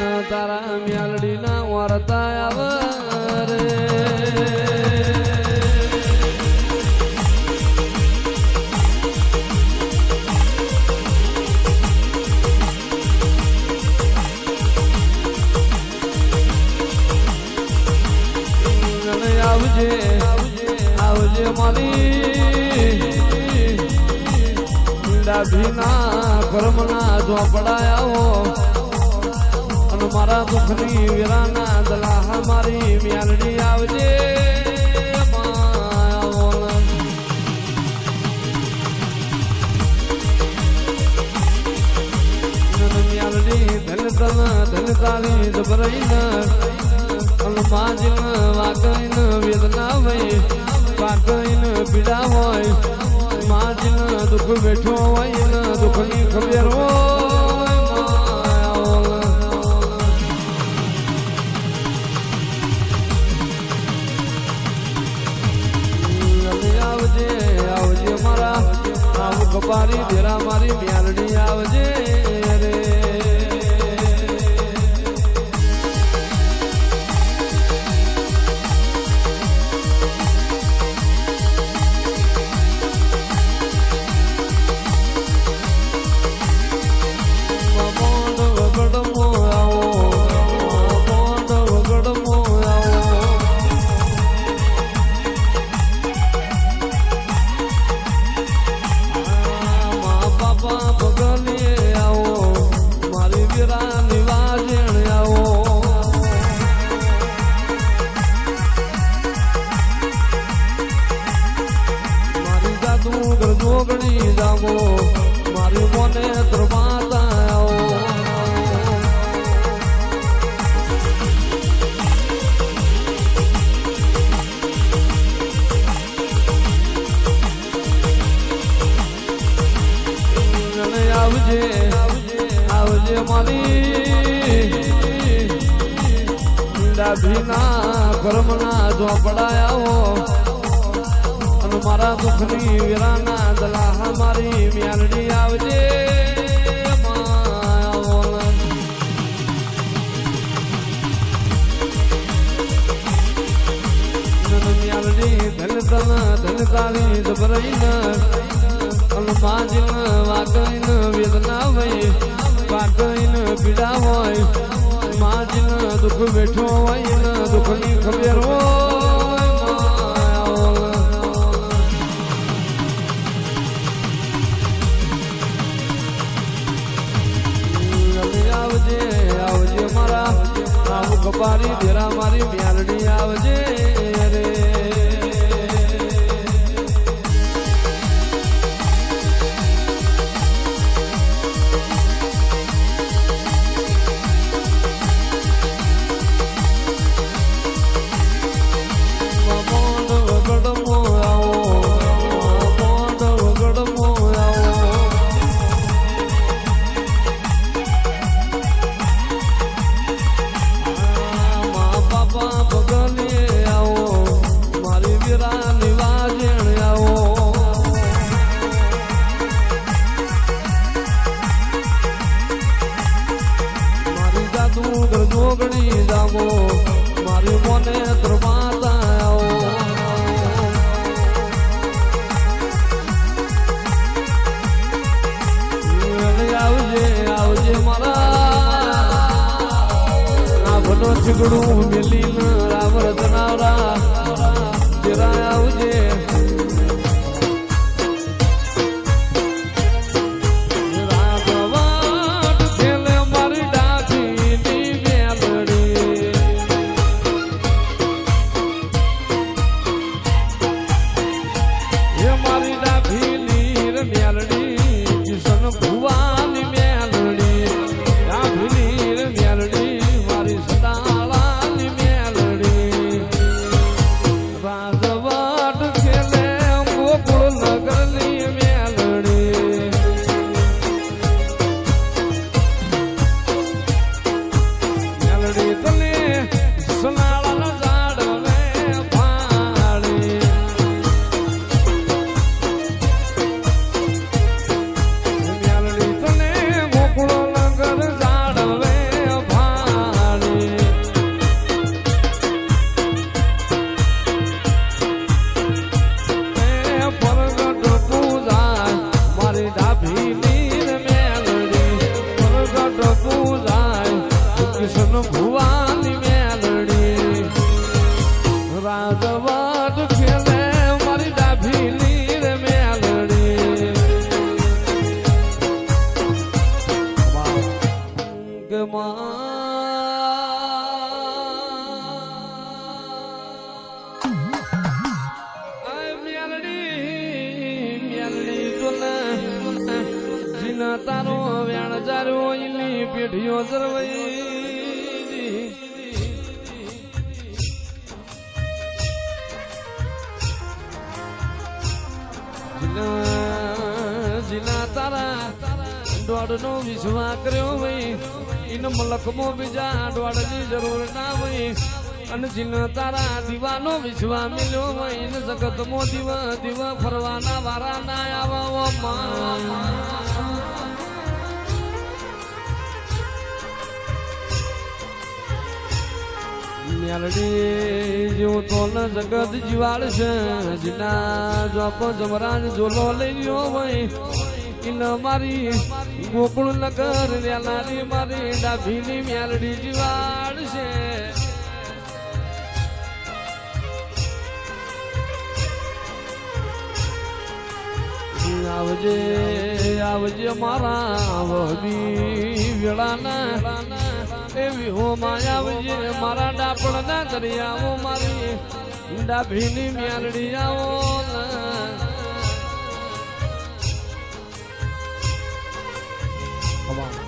તારા મ્યાલડી ના વારતા આવે આવજે આવજે મારી ડાભીના કર્મના ઝોપડાયાઓ અને મારા દુઃખની વીરાના દલાહ મારી મ્યાલડી આવજે ધન તન ધન તાળી જબરાઈન માજીન વાકઈન વેદના હોય વાકઈન પીડા હોય, માજીન દુઃખ બેઠો કપારી દેરા મારી મ્યાલડી આવજે. ગરજોગણી જાગો મારી મોને અને આવજે. આવજે મારી ડાભીના કર્મના ઝોપડાયાઓ અને મારા દુઃખની વીરાના દલાહ મારી મ્યાલડી આવજે ધન તન ધન તાળી જબરાઈન અને વાગન વેદના હોય વાકઈન પીડા હોય માજીન દુઃખ બેઠો હોય ને દુઃખની ખબર આવજે આવજે મારા, આવું કપારી દેરા મારી મ્યાલડી આવજે. જાગો મારી મોને ત્રમાતા આવો. આવજે આવજે મારા. ભલો છીગડું મેલી રામ રતનાવરા વિષ્ણુ ભુવાની મેલડી. રાધવાડ ખેલે મારી ડાભી નીર મેલડી. માં તારો વેણ જારો ઈલી પેઢીઓ જરવઈ. દોડ નો વિશ્વા કર્યો ભાઈ ઇન મલકમો બીજા દોડની જરૂર ના ભાઈ અને જીન તારા દીવાનો વિશ્વા મિલ્યો ભાઈ ઇન જગત મો દીવ દીવ ફરવાના વારા ના આવા મ્યાલડી જેવું તો જગત જીવાડશે જીના જોકો જમરાજ જોલો લઈ ગયો ભાઈ ઇન મારી, ગોકુળ નગર રેલાની મારી, ડાભીની મેલડી જીવાડ છે આવજે આવજે મારા વહી વેળાના એવી હો માયા આવજે મારા ડાપણ ના દરિયાઓ મારી, ડાભીની મેલડી આવો ના. 好吗